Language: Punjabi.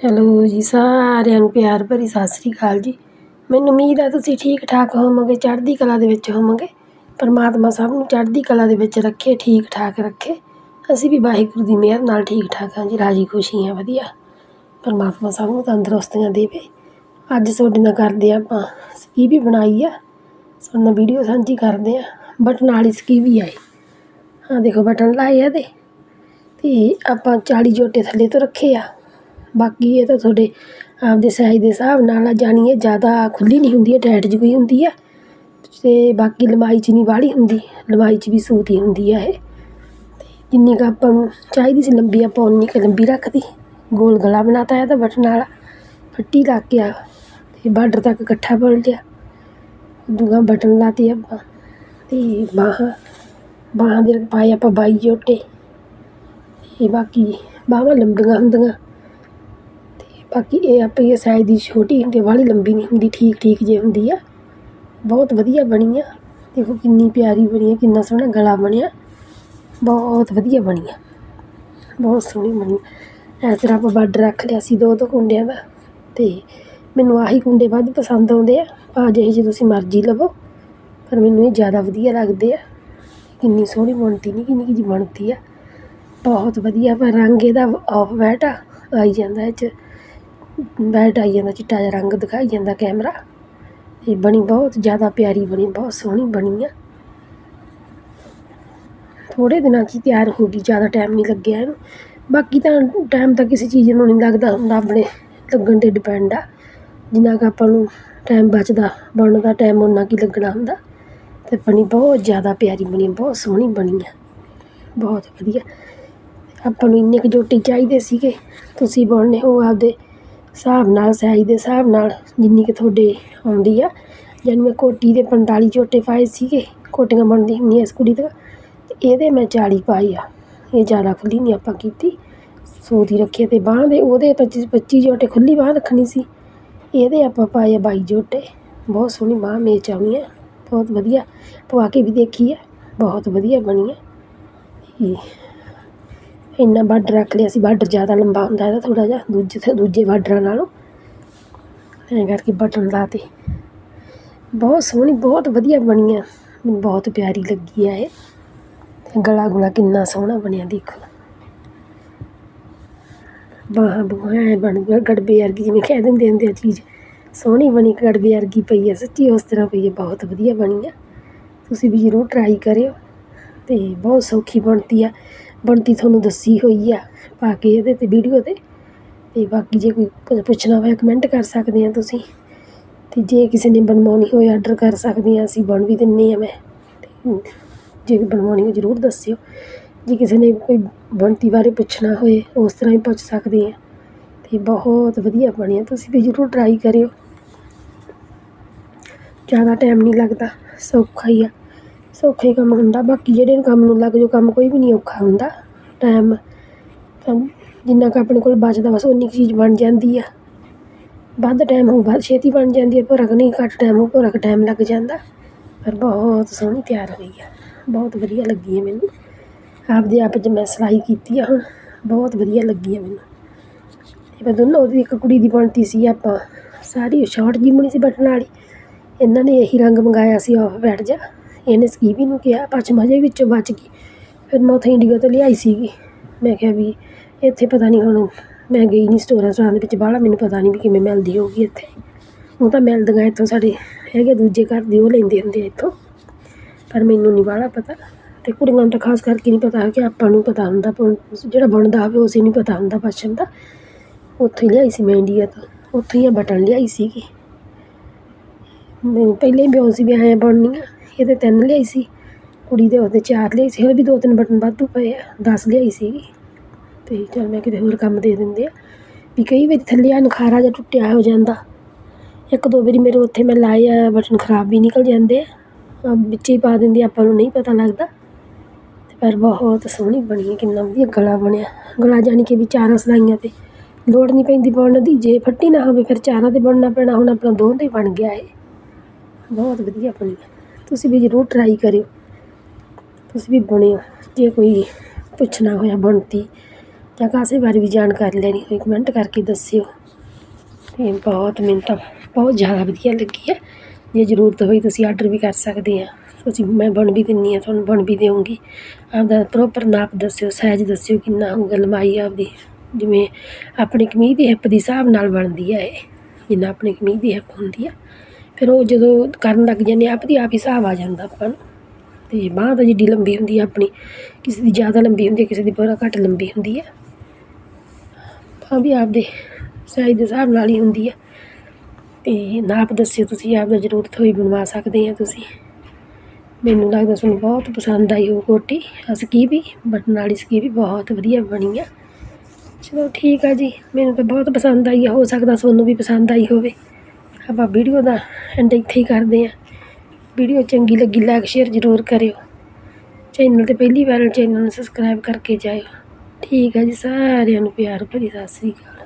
ਹੈਲੋ ਜੀ, ਸਾਰਿਆਂ ਨੂੰ ਪਿਆਰ ਭਰੀ ਸਤਿ ਸ਼੍ਰੀ ਅਕਾਲ ਜੀ। ਮੈਨੂੰ ਉਮੀਦ ਹੈ ਤੁਸੀਂ ਠੀਕ ਠਾਕ ਹੋਵੋਗੇ, ਚੜ੍ਹਦੀ ਕਲਾ ਦੇ ਵਿੱਚ ਹੋਵੋਗੇ। ਪਰਮਾਤਮਾ ਸਭ ਨੂੰ ਚੜ੍ਹਦੀ ਕਲਾ ਦੇ ਵਿੱਚ ਰੱਖੇ ਠੀਕ ਠਾਕ ਰੱਖੇ। ਅਸੀਂ ਵੀ ਵਾਹਿਗੁਰੂ ਦੀ ਮਿਹਰ ਨਾਲ ਠੀਕ ਠਾਕ ਹਾਂ ਜੀ, ਰਾਜੀ ਖੁਸ਼ੀ ਹਾਂ, ਵਧੀਆ। ਪਰਮਾਤਮਾ ਸਭ ਨੂੰ ਤੰਦਰੁਸਤੀਆਂ ਦੇਵੇ। ਅੱਜ ਤੁਹਾਡੇ ਨਾਲ ਕਰਦੇ ਹਾਂ ਆਪਾਂ ਸਕੀਵੀ ਬਣਾਈ ਆ। ਤੁਹਾਡੇ ਨਾਲ ਵੀਡੀਓ ਸਾਂਝੀ ਕਰਦੇ ਹਾਂ। ਬਟਨ ਵਾਲੀ ਸਕੀ ਵੀ ਆਏ ਹਾਂ ਦੇਖੋ ਬਟਨ ਲਾਏ ਆ ਇਹਦੇ। ਅਤੇ ਆਪਾਂ 40 ਜੋਟੇ ਥੱਲੇ ਤੋਂ ਰੱਖੇ ਆ। ਬਾਕੀ ਇਹ ਤਾਂ ਤੁਹਾਡੇ ਆਪਦੇ ਸਾਈਜ਼ ਦੇ ਹਿਸਾਬ ਨਾਲ ਆ, ਜਾਣੀ ਇਹ ਜ਼ਿਆਦਾ ਖੁੱਲ੍ਹੀ ਨਹੀਂ ਹੁੰਦੀ ਹੈ ਟਾਈਟ ਜਿਹੀ ਹੁੰਦੀ ਹੈ ਅਤੇ ਬਾਕੀ ਲੰਬਾਈ 'ਚ ਨਹੀਂ ਬਾਹਲੀ ਹੁੰਦੀ, ਲੰਬਾਈ 'ਚ ਵੀ ਸੂਤ ਹੀ ਹੁੰਦੀ ਹੈ ਇਹ। ਅਤੇ ਜਿੰਨੀ ਕੁ ਆਪਾਂ ਨੂੰ ਚਾਹੀਦੀ ਸੀ, ਲੰਬੀ ਆਪਾਂ ਉਨੀ ਕੁ ਲੰਬੀ ਰੱਖਦੀ ਗੋਲ ਗਲਾ ਬਣਾਤਾ ਇਹਦਾ ਬਟਨ ਵਾਲਾ, ਫੱਟੀ ਲਾ ਕੇ ਆ ਅਤੇ ਬਾਰਡਰ ਤੱਕ ਇਕੱਠਾ ਬਣ ਲਿਆ। ਦੂਆ ਬਟਨ ਲਾਤੇ ਆਪਾਂ ਅਤੇ ਬਾਹਾਂ ਬਾਹਾਂ ਦੇ ਪਾਏ ਆਪਾਂ ਬਾਈ ਜੋਟੇ। ਅਤੇ ਬਾਕੀ ਬਾਹਾਂ ਲੰਬੀਆਂ ਹੁੰਦੀਆਂ। ਬਾਕੀ ਇਹ ਆਪਣੀ ਸਾਈਜ਼ ਦੀ ਛੋਟੀ ਹੁੰਦੀ ਵਾਲੀ ਲੰਬੀ ਨਹੀਂ ਹੁੰਦੀ, ਠੀਕ ਠੀਕ ਜੇ ਹੁੰਦੀ ਆ। ਬਹੁਤ ਵਧੀਆ ਬਣੀ ਆ। ਦੇਖੋ ਕਿੰਨੀ ਪਿਆਰੀ ਬਣੀ ਆ, ਕਿੰਨਾ ਸੋਹਣਾ ਗਲਾ ਬਣਿਆ। ਬਹੁਤ ਵਧੀਆ ਬਣੀ ਆ। ਬਹੁਤ ਸੋਹਣੀ ਬਣੀ ਇਸ ਤਰ੍ਹਾਂ ਆਪਾਂ ਬਾਰਡਰ ਰੱਖ ਲਿਆ ਸੀ ਦੋ ਦੋ ਕੁੰਡਿਆਂ ਦਾ। ਅਤੇ ਮੈਨੂੰ ਆਹੀ ਕੁੰਡੇ ਵੱਧ ਪਸੰਦ ਆਉਂਦੇ ਆ। ਭਾਅ ਜਿਹੇ ਜੇ ਤੁਸੀਂ ਮਰਜ਼ੀ ਲਵੋ। ਪਰ ਮੈਨੂੰ ਇਹ ਜ਼ਿਆਦਾ ਵਧੀਆ ਲੱਗਦੇ ਆ। ਕਿੰਨੀ ਸੋਹਣੀ ਬਣਤੀ ਨਹੀਂ ਕਿੰਨੀ ਜਿਹੀ ਬਣਤੀ ਆ। ਬਹੁਤ ਵਧੀਆ, ਪਰ ਰੰਗ ਇਹਦਾ ਆਫ ਵਾਈਟ ਆਈ ਜਾਂਦਾ ਇਹ 'ਚ। ਵਾਈਟ ਆਈ ਜਾਂਦਾ, ਚਿੱਟਾ ਜਿਹਾ ਰੰਗ ਦਿਖਾਈ ਜਾਂਦਾ ਕੈਮਰਾ। ਇਹ ਬਣੀ ਬਹੁਤ, ਜ਼ਿਆਦਾ ਪਿਆਰੀ ਬਣੀ, ਬਹੁਤ ਸੋਹਣੀ ਬਣੀ ਆ। ਥੋੜ੍ਹੇ ਦਿਨਾਂ 'ਚ ਹੀ ਤਿਆਰ ਹੋ ਗਈ, ਜ਼ਿਆਦਾ ਟਾਈਮ ਨਹੀਂ ਲੱਗਿਆ ਇਹਨੂੰ। ਬਾਕੀ ਤਾਂ ਟਾਈਮ ਤਾਂ ਕਿਸੇ ਚੀਜ਼ ਨੂੰ ਨਹੀਂ ਲੱਗਦਾ ਹੁੰਦਾ, ਆਪਣੇ ਲੱਗਣ 'ਤੇ ਡਿਪੈਂਡ ਆ। ਜਿੰਨਾ ਕੁ ਆਪਾਂ ਨੂੰ ਟਾਈਮ ਬਚਦਾ ਬਣਨ ਦਾ ਟਾਈਮ ਓਨਾ ਕੁ ਲੱਗਣਾ ਹੁੰਦਾ। ਅਤੇ ਬਣੀ ਬਹੁਤ ਜ਼ਿਆਦਾ ਪਿਆਰੀ ਬਣੀ, ਬਹੁਤ ਸੋਹਣੀ ਬਣੀ ਆ। ਬਹੁਤ ਵਧੀਆ। ਆਪਾਂ ਨੂੰ ਇੰਨੇ ਕੁ ਜੋਟੀ ਚਾਹੀਦੇ ਸੀਗੇ, ਤੁਸੀਂ ਬਣਨੇ ਹੋ ਆਪਦੇ ਹਿਸਾਬ ਨਾਲ ਸਾਈਜ਼ ਦੇ ਹਿਸਾਬ ਨਾਲ ਜਿੰਨੀ ਕੁ ਤੁਹਾਡੇ ਆਉਂਦੀ ਆ। ਜਾਣੀ ਮੈਂ ਕੋਟੀ ਦੇ 45 ਜੋਟੇ ਪਾਏ ਸੀਗੇ, ਕੋਟੀਆਂ ਬਣਦੀਆਂ ਹੁੰਦੀਆਂ ਇਸ ਕੁੜੀ ਦੀਆਂ ਅਤੇ ਇਹਦੇ ਮੈਂ 40 ਪਾਏ ਆ। ਇਹ ਜ਼ਿਆਦਾ ਖੁੱਲ੍ਹੀ ਨਹੀਂ ਆਪਾਂ ਕੀਤੀ। ਸੌ ਦੀ ਰੱਖੀ ਅਤੇ ਬਾਂਹ ਦੇ, ਉਹਦੇ 25 25 ਜੋਟੇ ਖੁੱਲ੍ਹੀ ਬਾਂਹ ਰੱਖਣੀ ਸੀ। ਇਹਦੇ ਆਪਾਂ ਪਾਏ ਆ 22 ਜੋਟੇ ਬਹੁਤ ਸੋਹਣੀ ਬਾਂਹ ਮੇਚ ਆਉਣੀ ਆ। ਬਹੁਤ ਵਧੀਆ। ਪਵਾ ਕੇ ਵੀ ਦੇਖੀ ਆ। ਬਹੁਤ ਵਧੀਆ ਬਣੀ ਆ। ਅਤੇ ਇੰਨਾ ਬਾਰਡਰ ਰੱਖ ਲਿਆ ਸੀ ਬਾਰਡਰ ਜ਼ਿਆਦਾ ਲੰਬਾ ਹੁੰਦਾ ਇਹਦਾ ਥੋੜ੍ਹਾ ਜਿਹਾ, ਦੂਜੇ ਦੂਜੇ ਬਾਰਡਰਾਂ ਨਾਲੋਂ। ਐਂ ਕਰਕੇ ਬਟਨ ਲਾਤੇ ਬਹੁਤ ਸੋਹਣੀ, ਬਹੁਤ ਵਧੀਆ ਬਣੀ ਆ ਮੈਨੂੰ ਬਹੁਤ ਪਿਆਰੀ ਲੱਗੀ ਆ ਇਹ। ਤੇ ਗਲਾ ਗੁਲਾ ਕਿੰਨਾ ਸੋਹਣਾ ਬਣਿਆ, ਦੇਖੋ। ਬਾਹਾਂ ਬੂਹਾਂ ਐਂ ਬਣ ਗਿਆ ਗੜਬੇ ਵਰਗੀ ਜਿਵੇਂ ਕਹਿ ਦਿੰਦੇ ਹੁੰਦੇ ਆ ਚੀਜ਼। ਸੋਹਣੀ ਬਣੀ, ਗੜਬੇ ਵਰਗੀ ਪਈ ਆ, ਸੱਚੀ ਉਸ ਤਰ੍ਹਾਂ ਪਈ ਆ, ਬਹੁਤ ਵਧੀਆ ਬਣੀ ਆ। ਤੁਸੀਂ ਵੀ ਜ਼ਰੂਰ ਟਰਾਈ ਕਰਿਓ ਅਤੇ ਬਹੁਤ ਸੌਖੀ ਬਣਤੀ ਆ। ਬਣਤੀ ਤੁਹਾਨੂੰ ਦੱਸੀ ਹੋਈ ਆ, ਪਾ ਕੇ ਇਹਦੇ 'ਤੇ ਵੀਡੀਓ 'ਤੇ। ਅਤੇ ਬਾਕੀ ਜੇ ਕੋਈ ਕੁਝ ਪੁੱਛਣਾ ਹੋਇਆ ਕਮੈਂਟ ਕਰ ਸਕਦੇ ਆ ਤੁਸੀਂ। ਅਤੇ ਜੇ ਕਿਸੇ ਨੇ ਬਣਵਾਉਣੀ ਹੋਏ ਆਰਡਰ ਕਰ ਸਕਦੇ ਹਾਂ ਅਸੀਂ ਬਣ ਵੀ ਦਿੰਦੇ ਹਾਂ ਮੈਂ। ਜੇ ਬਣਵਾਉਣੀ ਹੋ ਜ਼ਰੂਰ ਦੱਸਿਓ। ਜੇ ਕਿਸੇ ਨੇ ਕੋਈ ਬਣਤੀ ਬਾਰੇ ਪੁੱਛਣਾ ਹੋਏ, ਉਸ ਤਰ੍ਹਾਂ ਹੀ ਪੁੱਛ ਸਕਦੇ ਆ। ਅਤੇ ਬਹੁਤ ਵਧੀਆ ਬਣਿਆ, ਤੁਸੀਂ ਵੀ ਜ਼ਰੂਰ ਟਰਾਈ ਕਰਿਓ। ਜ਼ਿਆਦਾ ਟਾਈਮ ਨਹੀਂ ਲੱਗਦਾ, ਸੌਖਾ ਹੀ ਆ। ਸੌਖਾ ਹੀ ਕੰਮ ਹੁੰਦਾ, ਬਾਕੀ ਜਿਹੜੇ ਕੰਮ ਨੂੰ ਲੱਗ ਜਾਓ, ਕੰਮ ਕੋਈ ਵੀ ਨਹੀਂ ਔਖਾ ਹੁੰਦਾ ਟਾਈਮ ਕੰਮ ਜਿੰਨਾ ਕੁ ਆਪਣੇ ਕੋਲ ਬਚਦਾ, ਬਸ ਉਨੀ ਕੁ ਚੀਜ਼ ਬਣ ਜਾਂਦੀ ਆ। ਵੱਧ ਟਾਈਮ ਹੋਊ, ਵੱਧ ਛੇਤੀ ਬਣ ਜਾਂਦੀ ਹੈ ਭੋਰਾ ਕੁ ਨਹੀਂ, ਘੱਟ ਟਾਈਮ ਹੋਊ ਭੋਰਾ ਕੁ ਟਾਈਮ ਲੱਗ ਜਾਂਦਾ। ਪਰ ਬਹੁਤ ਸੋਹਣੀ ਤਿਆਰ ਹੋਈ ਆ, ਬਹੁਤ ਵਧੀਆ ਲੱਗੀ ਹੈ ਮੈਨੂੰ। ਆਪਦੇ ਆਪ 'ਚ ਮੈਂ ਸਿਲਾਈ ਕੀਤੀ ਆ ਹੁਣ, ਬਹੁਤ ਵਧੀਆ ਲੱਗੀ ਹੈ ਮੈਨੂੰ। ਇਹ ਮੈਂ ਦੋਨੋਂ, ਉਹਦੀ ਇੱਕ ਕੁੜੀ ਦੀ ਬਣਤੀ ਸੀ ਆਪਾਂ, ਸਾਰੀ ਸ਼ਾਰਟ ਜਿਹੀ ਬਣੀ ਸੀ ਬਟਨ ਵਾਲੀ, ਇਹਨਾਂ ਨੇ ਇਹੀ ਰੰਗ ਮੰਗਾਇਆ ਸੀ ਆਫ ਬੈਠ ਜਾ। ਇਹਨੇ ਸਕੀਵੀ ਨੂੰ ਕਿਹਾ ਪਛਮਾ ਜਿਹੇ ਵਿੱਚੋਂ ਬਚ ਗਈ। ਫਿਰ ਮੈਂ ਉੱਥੇ ਇੰਡੀਆ ਤੋਂ ਲਿਆਈ ਸੀਗੀ। ਮੈਂ ਕਿਹਾ ਵੀ ਇੱਥੇ ਪਤਾ ਨਹੀਂ ਹੁਣ ਮੈਂ ਗਈ ਨਹੀਂ ਸਟੋਰਾਂ ਸਟੋਰਾਂ ਦੇ ਵਿੱਚ, ਬਾਹਲਾ ਮੈਨੂੰ ਪਤਾ ਨਹੀਂ ਵੀ ਕਿਵੇਂ ਮਿਲਦੀ ਹੋਊਗੀ ਇੱਥੇ। ਉਹ ਤਾਂ ਮਿਲਦੀਆਂ ਇੱਥੋਂ ਸਾਡੇ ਹੈਗੇ ਦੂਜੇ ਘਰ ਦੇ, ਉਹ ਲੈਂਦੇ ਹੁੰਦੇ ਆ ਇੱਥੋਂ। ਪਰ ਮੈਨੂੰ ਨਹੀਂ ਬਾਹਲਾ ਪਤਾ। ਅਤੇ ਕੁੜੀਆਂ ਨੂੰ ਤਾਂ ਖਾਸ ਕਰਕੇ ਨਹੀਂ ਪਤਾ ਕਿ ਆਪਾਂ ਨੂੰ ਪਤਾ ਹੁੰਦਾ ਪਰ ਜਿਹੜਾ ਬਣਦਾ ਹੋਵੇ ਉਸੇ ਨਹੀਂ ਪਤਾ ਹੁੰਦਾ ਪਛਮ ਦਾ। ਉੱਥੋਂ ਹੀ ਲਿਆਈ ਸੀ ਮੈਂ ਇੰਡੀਆ ਤੋਂ। ਉੱਥੋਂ ਹੀ ਆ ਬਟਨ ਲਿਆਈ ਸੀਗੀ। ਮੈਨੂੰ ਪਹਿਲੇ ਹੀ ਬਿਉਂ ਸੀ ਵੀ ਐਂ ਬਣਨੀਆਂ। ਇਹਦੇ ਤਿੰਨ ਲਿਆਈ ਸੀ, ਕੁੜੀ ਦੇ ਉਹਦੇ ਚਾਰ ਲਿਆਈ ਸੀ, ਹਲੇ ਵੀ ਦੋ ਤਿੰਨ ਬਟਨ ਵਾਧੂ ਪਏ ਆ, ਦਸ ਲਿਆਈ ਸੀਗੀ ਅਤੇ ਚੱਲ ਮੈਂ ਕਿਤੇ ਹੋਰ ਕੰਮ ਦੇ ਦਿੰਦੇ ਆ। ਵੀ ਕਈ ਵਾਰੀ ਥੱਲੇ ਆ ਨਖਾਰਾ ਜਿਹਾ ਟੁੱਟਿਆ ਹੋ ਜਾਂਦਾ। ਇੱਕ ਦੋ ਵਾਰੀ ਮੇਰੇ ਉੱਥੇ ਮੈਂ ਲਾਏ ਆ, ਬਟਨ ਖਰਾਬ ਵੀ ਨਿਕਲ ਜਾਂਦੇ ਆ। ਵਿੱਚ ਹੀ ਪਾ ਦਿੰਦੇ ਆਪਾਂ ਨੂੰ ਨਹੀਂ ਪਤਾ ਲੱਗਦਾ। ਅਤੇ ਪਰ ਬਹੁਤ ਸੋਹਣੀ ਬਣੀ ਹੈ ਕਿੰਨਾ ਵਧੀਆ ਗਲਾ ਬਣਿਆ। ਗਲਾ ਜਾਣੀ ਕਿ ਵੀ ਚਾਰਾਂ ਸਿਲਾਈਆਂ 'ਤੇ ਲੋੜ ਨਹੀਂ ਪੈਂਦੀ ਬਣਨ ਦੀ, ਜੇ ਫੱਟੀ ਨਾ ਹੋਵੇ ਫਿਰ ਚਾਰਾਂ 'ਤੇ ਬਣਨਾ ਪੈਣਾ, ਹੁਣ ਆਪਣਾ ਦੋ 'ਤੇ ਬਣ ਗਿਆ ਇਹ। ਬਹੁਤ ਵਧੀਆ ਬਣੀ ਤੁਸੀਂ ਵੀ ਜ਼ਰੂਰ ਟਰਾਈ ਕਰਿਓ। ਤੁਸੀਂ ਵੀ ਬੁਣਿਓ ਜੇ ਕੋਈ ਪੁੱਛਣਾ ਹੋਇਆ ਬਣਤੀ ਜਾਂ ਕਾਸੇ ਬਾਰੇ ਵੀ ਜਾਣਕਾਰੀ ਲੈਣੀ ਹੋਈ ਕਮੈਂਟ ਕਰਕੇ ਦੱਸਿਓ। ਅਤੇ ਬਹੁਤ ਮੈਨੂੰ ਤਾਂ ਬਹੁਤ ਜ਼ਿਆਦਾ ਵਧੀਆ ਲੱਗੀ ਹੈ ਜੇ ਜ਼ਰੂਰਤ ਹੋਈ ਤੁਸੀਂ ਆਰਡਰ ਵੀ ਕਰ ਸਕਦੇ ਆ। ਤੁਸੀਂ, ਮੈਂ ਬੁਣ ਵੀ ਦਿੰਦੀ ਹਾਂ ਤੁਹਾਨੂੰ ਬੁਣ ਵੀ ਦੇਵਾਂਗੀ। ਆਪਦਾ ਪ੍ਰੋਪਰ ਨਾਪ ਦੱਸਿਓ ਸਾਈਜ਼ ਦੱਸਿਓ, ਕਿੰਨਾ ਹੋਊਗਾ ਲੰਬਾਈ ਆਪਦੀ। ਜਿਵੇਂ ਆਪਣੀ ਕਮੀਜ਼ ਦੀ ਹਿੱਪ ਦੇ ਹਿਸਾਬ ਨਾਲ ਬਣਦੀ ਹੈ ਇਹ। ਜਿੰਨਾ ਆਪਣੀ ਕਮੀਜ਼ ਦੀ ਹਿੱਪ ਹੁੰਦੀ ਆ। ਫਿਰ ਉਹ ਜਦੋਂ ਕਰਨ ਲੱਗ ਜਾਂਦੇ ਆਪ ਦੀ ਆਪ ਹੀ ਹਿਸਾਬ ਆ ਜਾਂਦਾ ਆਪਾਂ ਨੂੰ। ਅਤੇ ਬਾਂਹ ਤਾਂ ਜਿੱਡੀ ਲੰਬੀ ਹੁੰਦੀ ਆ ਆਪਣੀ, ਕਿਸੇ ਦੀ ਜ਼ਿਆਦਾ ਲੰਬੀ ਹੁੰਦੀ ਹੈ ਕਿਸੇ ਦੀ ਬਹੁਤ ਘੱਟ ਲੰਬੀ ਹੁੰਦੀ ਆ। ਬਾਂਹ ਵੀ ਆਪਦੇ ਸਾਈਜ਼ ਦੇ ਹਿਸਾਬ ਨਾਲ ਹੀ ਹੁੰਦੀ ਆ। ਅਤੇ ਨਾਪ ਦੱਸਿਓ ਤੁਸੀਂ ਆਪਦਾ ਜ਼ਰੂਰਤ ਹੋਈ ਬਣਵਾ ਸਕਦੇ ਆ ਤੁਸੀਂ। ਮੈਨੂੰ ਲੱਗਦਾ ਤੁਹਾਨੂੰ ਬਹੁਤ ਪਸੰਦ ਆਈ ਉਹ ਕੋਟੀ। ਆਹ ਸਕੀਵੀ ਬਟਨ ਵਾਲੀ ਸਕੀ ਵੀ ਬਹੁਤ ਵਧੀਆ ਬਣੀ ਆ। ਚਲੋ ਠੀਕ ਆ ਜੀ, ਮੈਨੂੰ ਤਾਂ ਬਹੁਤ ਪਸੰਦ ਆਈ ਆ, ਹੋ ਸਕਦਾ ਤੁਹਾਨੂੰ ਵੀ ਪਸੰਦ ਆਈ ਹੋਵੇ। ਆਪਾਂ ਵੀਡੀਓ ਦਾ ਐਂਡ ਇੱਥੇ ਹੀ ਕਰਦੇ ਹਾਂ। ਵੀਡੀਓ ਚੰਗੀ ਲੱਗੀ ਲਾਈਕ ਸ਼ੇਅਰ ਜ਼ਰੂਰ ਕਰਿਓ। ਚੈਨਲ 'ਤੇ ਪਹਿਲੀ ਵਾਰ ਚੈਨਲ ਨੂੰ ਸਬਸਕ੍ਰਾਈਬ ਕਰਕੇ ਜਾਇਓ। ਠੀਕ ਹੈ ਜੀ, ਸਾਰਿਆਂ ਨੂੰ ਪਿਆਰ ਭਰੀ ਸਤਿ ਸ੍ਰੀ ਅਕਾਲ।